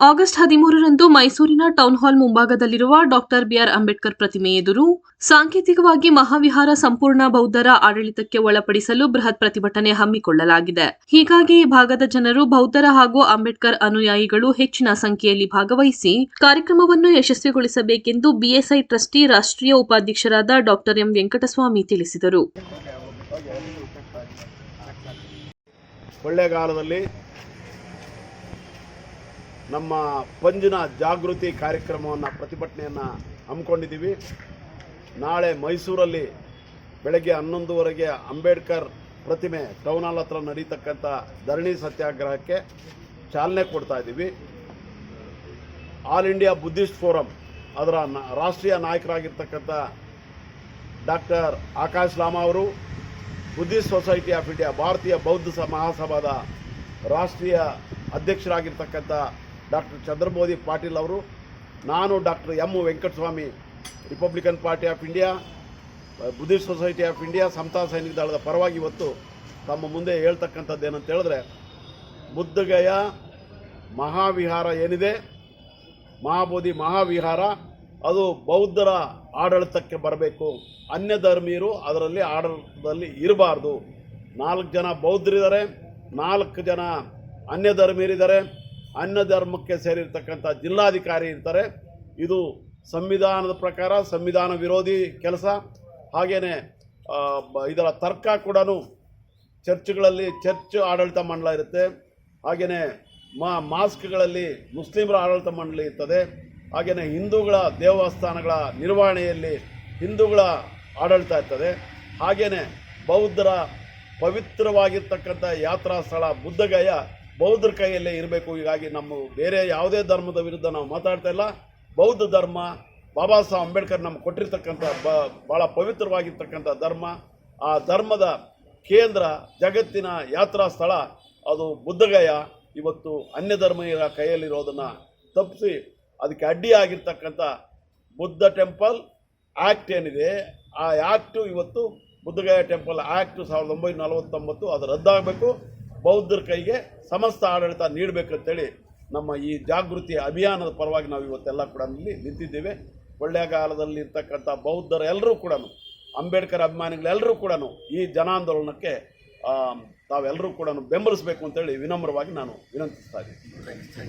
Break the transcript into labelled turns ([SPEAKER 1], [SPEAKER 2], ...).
[SPEAKER 1] August ಹದಿಮೂರರಂದು ಮೈಸೂರಿನ town hall ಮುಂಭಾಗದಲ್ಲಿರುವ ಡಾಕ್ಟರ್ ಬಿಆರ್ ಅಂಬೇಡ್ಕರ್ ಪ್ರತಿಮೆ ಎದುರು ಸಾಂಕೇತಿಕವಾಗಿ ಮಹಾವಿಹಾರ ಸಂಪೂರ್ಣ ಬೌದ್ಧರ ಆಡಳಿತಕ್ಕೆ ಒಳಪಡಿಸಲು ಬೃಹತ್ ಪ್ರತಿಭಟನೆ ಹಮ್ಮಿಕೊಳ್ಳಲಾಗಿದೆ. ಹೀಗಾಗಿ ಈ ಭಾಗದ ಜನರು ಬೌದ್ಧರ ಹಾಗೂ ಅಂಬೇಡ್ಕರ್ ಅನುಯಾಯಿಗಳು ಹೆಚ್ಚಿನ ಸಂಖ್ಯೆಯಲ್ಲಿ ಭಾಗವಹಿಸಿ ಕಾರ್ಯಕ್ರಮವನ್ನು ಯಶಸ್ವಿಗೊಳಿಸಬೇಕೆಂದು ಬಿಎಸ್ಐ ಟ್ರಸ್ಟಿ ರಾಷ್ಟ್ರೀಯ ಉಪಾಧ್ಯಕ್ಷರಾದ ಡಾಕ್ಟರ್ ಎಂ ವೆಂಕಟಸ್ವಾಮಿ ತಿಳಿಸಿದರು.
[SPEAKER 2] ನಮ್ಮ ಪಂಜಿನ ಜಾಗೃತಿ ಕಾರ್ಯಕ್ರಮವನ್ನು ಪ್ರತಿಭಟನೆಯನ್ನು ಹಮ್ಮಿಕೊಂಡಿದ್ದೀವಿ. ನಾಳೆ ಮೈಸೂರಲ್ಲಿ ಬೆಳಗ್ಗೆ ಹನ್ನೊಂದುವರೆಗೆ ಅಂಬೇಡ್ಕರ್ ಪ್ರತಿಮೆ ಟೌನ್ ಹಾಲ್ ಹತ್ರ ನಡೀತಕ್ಕಂಥ ಧರಣಿ ಸತ್ಯಾಗ್ರಹಕ್ಕೆ ಚಾಲನೆ ಕೊಡ್ತಾ ಇದ್ದೀವಿ. ಆಲ್ ಇಂಡಿಯಾ ಬುದ್ಧಿಸ್ಟ್ ಫೋರಂ ಅದರ ರಾಷ್ಟ್ರೀಯ ನಾಯಕರಾಗಿರ್ತಕ್ಕಂಥ ಡಾಕ್ಟರ್ ಆಕಾಶ್ ಲಾಮಾ ಅವರು, ಬುದ್ಧಿಸ್ಟ್ ಸೊಸೈಟಿ ಆಫ್ ಇಂಡಿಯಾ ಭಾರತೀಯ ಬೌದ್ಧ ಮಹಾಸಭಾದ ರಾಷ್ಟ್ರೀಯ ಅಧ್ಯಕ್ಷರಾಗಿರ್ತಕ್ಕಂಥ ಡಾಕ್ಟರ್ ಚಂದ್ರಮೋದಿ ಪಾಟೀಲ್ ಅವರು, ನಾನು doctor M Venkataswamy Republican Party of India Buddhist Society of India Samata Sainik ದಳದ ಪರವಾಗಿ ಇವತ್ತು ತಮ್ಮ ಮುಂದೆ ಹೇಳ್ತಕ್ಕಂಥದ್ದು ಏನಂತ ಹೇಳಿದ್ರೆ ಬುದ್ಧಗಯ ಮಹಾವಿಹಾರ ಏನಿದೆ? ಮಹಾಬೋಧಿ ಮಹಾವಿಹಾರ, ಅದು ಬೌದ್ಧರ ಆಡಳಿತಕ್ಕೆ ಬರಬೇಕು. ಅನ್ಯ ಧರ್ಮೀಯರು ಅದರಲ್ಲಿ ಆಡಳಿತದಲ್ಲಿ ಇರಬಾರ್ದು. ನಾಲ್ಕು ಜನ ಬೌದ್ಧರಿದ್ದಾರೆ, ನಾಲ್ಕು ಜನ ಅನ್ಯ ಧರ್ಮೀಯರಿದ್ದಾರೆ. ಅನ್ಯ ಧರ್ಮಕ್ಕೆ ಸೇರಿರ್ತಕ್ಕಂಥ ಜಿಲ್ಲಾಧಿಕಾರಿ ಇರ್ತಾರೆ. ಇದು ಸಂವಿಧಾನದ ಪ್ರಕಾರ ಸಂವಿಧಾನ ವಿರೋಧಿ ಕೆಲಸ. ಹಾಗೆಯೇ ಇದರ ತರ್ಕ ಕೂಡ ಚರ್ಚ್ಗಳಲ್ಲಿ ಚರ್ಚ್ ಆಡಳಿತ ಮಂಡಲ ಇರುತ್ತೆ. ಹಾಗೆಯೇ ಮಾ, ಮಾಸ್ಕ್ಗಳಲ್ಲಿ ಮುಸ್ಲಿಮರ ಆಡಳಿತ ಮಂಡಳಿ ಇರ್ತದೆ. ಹಾಗೆಯೇ ಹಿಂದೂಗಳ ದೇವಸ್ಥಾನಗಳ ನಿರ್ವಹಣೆಯಲ್ಲಿ ಹಿಂದೂಗಳ ಆಡಳಿತ ಇರ್ತದೆ. ಹಾಗೆಯೇ ಬೌದ್ಧರ ಪವಿತ್ರವಾಗಿರ್ತಕ್ಕಂಥ ಯಾತ್ರಾ ಸ್ಥಳ ಬುದ್ಧಗಯ ಬೌದ್ಧರ ಕೈಯಲ್ಲೇ ಇರಬೇಕು. ಹೀಗಾಗಿ ನಮ್ಮ ಬೇರೆ ಯಾವುದೇ ಧರ್ಮದ ವಿರುದ್ಧ ನಾವು ಮಾತಾಡ್ತಾ ಇಲ್ಲ. ಬೌದ್ಧ ಧರ್ಮ ಬಾಬಾ ಸಾಹೇಬ್ ಅಂಬೇಡ್ಕರ್ ನಮ್ಗೆ ಕೊಟ್ಟಿರ್ತಕ್ಕಂಥ ಬ ಭಾಳ ಪವಿತ್ರವಾಗಿರ್ತಕ್ಕಂಥ ಧರ್ಮ. ಆ ಧರ್ಮದ ಕೇಂದ್ರ ಜಗತ್ತಿನ ಯಾತ್ರಾ ಸ್ಥಳ ಅದು ಬುದ್ಧಗಯ. ಇವತ್ತು ಅನ್ಯ ಧರ್ಮೀಯರ ಕೈಯಲ್ಲಿರೋದನ್ನು ತಪ್ಪಿಸಿ ಅದಕ್ಕೆ ಅಡ್ಡಿಯಾಗಿರ್ತಕ್ಕಂಥ ಬುದ್ಧ ಟೆಂಪಲ್ ಆ್ಯಕ್ಟ್ ಏನಿದೆ, ಆ ಆ್ಯಕ್ಟು ಇವತ್ತು ಬುದ್ಧಗಯ ಟೆಂಪಲ್ ಆ್ಯಕ್ಟು ಸಾವಿರದ ಒಂಬೈನೂರ ನಲವತ್ತೊಂಬತ್ತು ಅದು ರದ್ದಾಗಬೇಕು. ಬೌದ್ಧರ ಕೈಗೆ ಸಮಸ್ತ ಆಡಳಿತ ನೀಡಬೇಕಂತೇಳಿ ನಮ್ಮ ಈ ಜಾಗೃತಿ ಅಭಿಯಾನದ ಪರವಾಗಿ ನಾವು ಇವತ್ತೆಲ್ಲ ಕೂಡ ಇಲ್ಲಿ ನಿಂತಿದ್ದೇವೆ. ಕೊಳ್ಳೇಗಾಲದಲ್ಲಿ ಇರ್ತಕ್ಕಂಥ ಬೌದ್ಧರ ಎಲ್ಲರೂ ಕೂಡ ಅಂಬೇಡ್ಕರ್ ಅಭಿಮಾನಿಗಳೆಲ್ಲರೂ ಕೂಡ ಈ ಜನಾಂದೋಲನಕ್ಕೆ ತಾವೆಲ್ಲರೂ ಕೂಡ ಬೆಂಬಲಿಸಬೇಕು ಅಂತೇಳಿ ವಿನಮ್ರವಾಗಿ ನಾನು ವಿನಂತಿಸ್ತಾ ಇದ್ದೀನಿ.